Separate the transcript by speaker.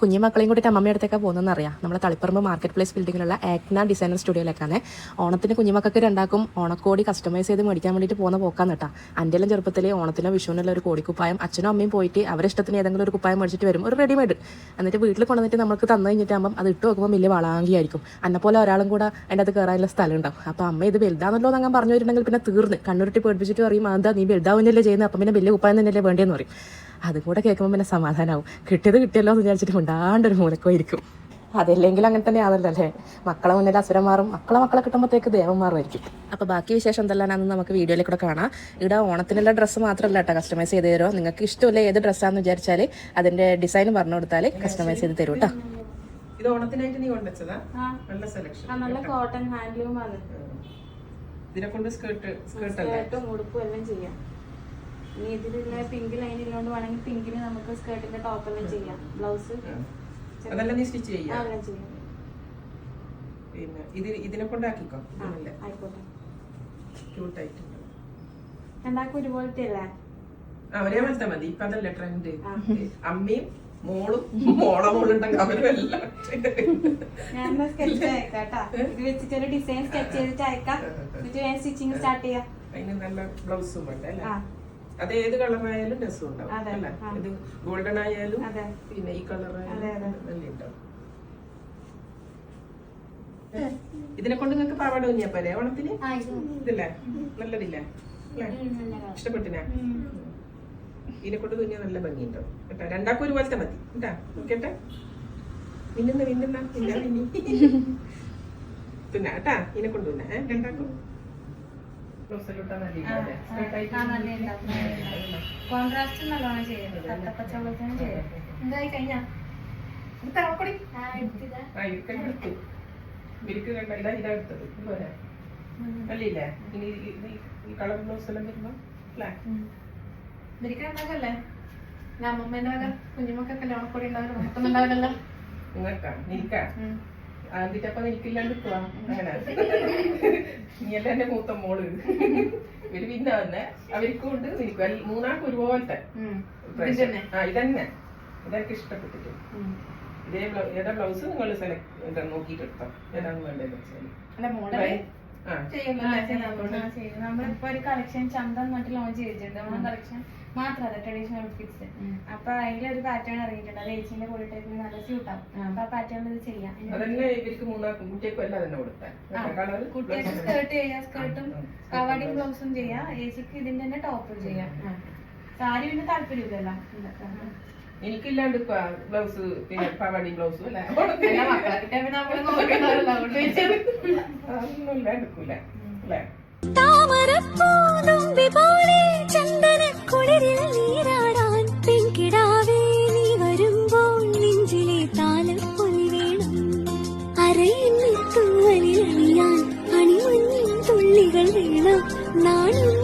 Speaker 1: കുഞ്ഞു മക്കളെയും കൂടിയിട്ട് അമ്മമ്മയുടെ അടുത്തേക്കാണ് പോകുന്നതെന്ന് അറിയാം നമ്മുടെ തളിപ്പറമ്പ് മാർക്കറ്റ് പ്ലേസ് ബിൽഡിങ്ങിലുള്ള ആക്ന ഡിസൈനർ സ്റ്റുഡിയോയിലേക്കാണ് ഓണത്തിന് കുഞ്ഞുമക്കൾക്ക് രണ്ടാക്കും ഓണക്കോടി കസ്റ്റമൈസ് ചെയ്ത് മേടിക്കാൻ വേണ്ടിയിട്ട് പോകുന്ന പോക്കാന്ന് കേട്ടാ. എല്ലാം ചെറുപ്പത്തിൽ ഓണത്തിനോ വിഷുവിനുള്ള ഒരു കോടിക്കുപ്പായം അച്ഛനും അമ്മയും പോയിട്ട് അവരിഷ്ടത്തിന് ഏതെങ്കിലും ഒരു കുപ്പായം മേടിച്ചിട്ട് വരും. ഒരു റെഡിമെയ്ഡ് എന്നിട്ട് വീട്ടിൽ കൊണ്ടുവന്നിട്ട് നമുക്ക് തന്നു കഴിഞ്ഞിട്ടാകുമ്പോൾ അത് ഇട്ട് നോക്കുമ്പോൾ വലിയ വളാങ്കിയായിരിക്കും. എന്നെ പോലെ ഒരാളും കൂടെ അതിന്റെ അത് കയറാനുള്ള സ്ഥലം ഉണ്ടാവും അപ്പോൾ അമ്മ ഇത് വലുതാണല്ലോ എന്നങ്ങനെ പറഞ്ഞു വരുന്നുണ്ടെങ്കിൽ പിന്നെ തീർന്ന്. കണ്ണുരുട്ടി പേടിപ്പിച്ചിട്ട് പറയും എന്താ നീ വലുതാവുന്നല്ലേ ചെയ്യുന്നത് അപ്പം പിന്നെ വലിയ കുപ്പായം തന്നെയല്ലേ വേണ്ടിയെന്ന് പറയും. അതും കൂടെ കേൾക്കുമ്പോൾ പിന്നെ സമാധാനമാവും കിട്ടിയത് കിട്ടിയല്ലോ എന്ന് വിചാരിച്ചിട്ട് ഉണ്ടാണ്ടൊരു മൂലക്കോയിരിക്കും. അതല്ലെങ്കിൽ അങ്ങനെ തന്നെ ആണല്ലോ അല്ലേ? മക്കളെ മുന്നിൽ അസുരം മാറും. മക്കളെ മക്കളെ കിട്ടുമ്പോഴത്തേക്ക് ദേവം മാറുമായിരിക്കും. അപ്പോൾ ബാക്കി വിശേഷം എന്തെല്ലാമാണെന്ന് നമുക്ക് വീഡിയോയിൽ കൂടെ കാണാം. ഇവിടെ ഓണത്തിനുള്ള ഡ്രസ്സ് മാത്രമല്ല കേട്ടോ കസ്റ്റമൈസ് ചെയ്ത് തരുമോ നിങ്ങൾക്ക് ഇഷ്ടമില്ല ഏത് ഡ്രസ്സാന്ന് വിചാരിച്ചാൽ അതിന്റെ ഡിസൈൻ പറഞ്ഞു കൊടുത്താൽ കസ്റ്റമൈസ് ചെയ്ത് തരും കേട്ടോ.
Speaker 2: ഇത് ഓണത്തിനായിട്ട് നീ കൊണ്ടുവച്ചതാ? നല്ല സെലക്ഷൻ
Speaker 3: നല്ല കോട്ടൺ ഹാൻഡ്ലൂം ആണ്.
Speaker 2: ഇതിനെ കൊണ്ട് സ്കേർട്ട് സ്കേർട്ട് അല്ലേ?
Speaker 3: സ്കേർട്ടും ഉടുപ്പും എല്ലാം ചെയ്യാം. ഇനി ഇതിലുള്ള പിങ്ക് ലൈൻ ഉള്ളതുകൊണ്ട് വേണമെങ്കിൽ പിങ്കിന് നമുക്ക് സ്കേർട്ടിന്റെ ടോപ്പ് എല്ലാം ചെയ്യാം. ബ്ലൗസ്.
Speaker 2: അതെല്ലാം നീ സ്റ്റിച്ച് ചെയ്യാം?
Speaker 3: അങ്ങനെ ചെയ്യാം.
Speaker 2: പിന്നെ ഇത് ഇതിനെ കൊണ്ടാക്കിക്കോ നല്ല
Speaker 3: ആയിക്കോട്ടെ.
Speaker 2: ക്യൂട്ടായിട്ടുണ്ട്
Speaker 3: രണ്ടാക്കും ഒരുപോലത്തെ അല്ലേ?
Speaker 2: ആ ഒരേ പോലത്തെ മതി. ഇപ്പൊ അതല്ലേ ട്രെൻഡ്. അമ്മയും മോളും മോളെ മോളുണ്ടെങ്കിൽ അവരും എല്ലാം
Speaker 3: ഞാൻ സ്കെച്ച് അയക്കാം കേട്ടാ ഇത് വെച്ചിട്ട് ഒരു ഡിസൈൻ സ്കെച്ച് ചെയ്തിട്ട് അയക്കാം. സ്റ്റിച്ചിങ് സ്റ്റാർട്ട് ചെയ്യാം.
Speaker 2: അതിന് നല്ല ബ്ലൗസും ഉണ്ട് അല്ലേ? അത് ഏത് കളറായാലും രസം ഉണ്ടാവും അല്ലേ? ഇത് ഗോൾഡൻ ആയാലും
Speaker 3: അതെ.
Speaker 2: പിന്നെ ഈ കളർ ആയാലും
Speaker 3: അതെ.
Speaker 2: നല്ല ഉണ്ടാവും ഇതിനെ കൊണ്ട് നിങ്ങൾക്ക് പാവാട കുഞ്ഞപ്പല്ലേ ഓണത്തിന്? ഇതല്ലേ? നല്ലതില്ലേ? അല്ലേ? ഇഷ്ടപ്പെട്ടിനാ? ഇതിനെ കൊണ്ട് തുന്നിയ നല്ല ഭംഗിയുണ്ടാവും. കേട്ടോ രണ്ടാക്കും ഒരുപോലത്തെ മതി. കേട്ടാ നോക്കട്ടെ. മിന്നുന്ന മിന്നുന്ന. പിന്നെ മിന്നി. പിന്നെ കേട്ടാ ഇതിനെ കൊണ്ട് തുന്നെ ഏ രണ്ടാക്കും.
Speaker 3: കോൺട്രാസ്റ്റ് നല്ലോണം ചെയ്യുന്നത് എന്തായി കഴിഞ്ഞാ?
Speaker 2: കണ്ട ഇതാ ഇതാ എടുത്തത്. അല്ലേ ഇനി ഈ- കളർ ബ്ലൗസ് എല്ലാം വരുമ്പോ അല്ലേ
Speaker 3: ഉണ്ടാകല്ലേ അമ്മമ്മേന്റെ വക കുഞ്ഞുമക്കൊക്കെ ലോണക്കൂടി ഉണ്ടാവില്ല നമുക്കൊന്നുണ്ടാവില്ലല്ലോ
Speaker 2: നിങ്ങൾക്കാ? നിൽക്കാ ആദ്യത്തപ്പ എനിക്കില്ലാണ്ട് പോവാ അങ്ങനെ. നീയല്ല എന്റെ മൂത്ത മോൾ. ഇവർ പിന്നെ തന്നെ അവർക്കും ഉണ്ട് നിൽക്കും എല്ല- മൂന്നാൾക്ക് ഒരുപോലത്തെ ആ ഇതന്നെ. ഇതെനിക്ക് ഇഷ്ടപ്പെട്ടിട്ട്. ഇതേ ബ്ലൗ ഏതാ ബ്ലൗസ് നിങ്ങൾ സെലക്ട് നോക്കിയിട്ട് എടുക്കാം ഏതാണ് വേണ്ടതെന്ന് വെച്ചാൽ
Speaker 3: നമ്മളിപ്പോ ഒരു കളക്ഷൻ ചന്തം എന്നിട്ട് ലോഞ്ച് ചെയ്തിട്ടുണ്ട്. ഓണം കളക്ഷൻ മാത്രമല്ല ട്രഡീഷണൽ ഔട്ട്ഫിറ്റ്സ് അപ്പൊ അതിലൊരു പാറ്റേൺ ഇറങ്ങിയിട്ടുണ്ട്. അത് ഏച്ചിന്റെ കൂടെ ടൈപ്പിന് നല്ല സ്യൂട്ട് ആവും. അപ്പൊ ആ പാറ്റേണിൽ ഇത് ചെയ്യാം. കുട്ടികൾക്ക് സ്കേർട്ട് ചെയ്യാം സ്കേർട്ടും കവാടിയും ബ്ലൗസും ചെയ്യാം. ഏച്ചിക്ക് ഇതിന്റെ തന്നെ ടോപ്പും ചെയ്യാം. സാരി പിന്നെ താല്പര്യമില്ലല്ലോ.
Speaker 2: എനിക്കില്ലാണ്ട് ബ്ലൗസ് പിന്നെ പാവാടി ബ്ലൗസും അല്ലേ അതൊന്നും ഇല്ലാണ്ടിരിക്കൂല അല്ലേ?
Speaker 4: താമരപ്പൂതുമ്പി പോലെ ചന്ദനക്കുളിരിൽ നീരാടാൻ പെൺകിടാവേ നീ വരുമ്പോൾ നെഞ്ചിലെ താലപ്പൊലി വേണം. അരയിൽ തൂവലിൽ അണിയാൻ അണിമഞ്ഞിൻ തുള്ളികൾ വേണം. കണ്ണും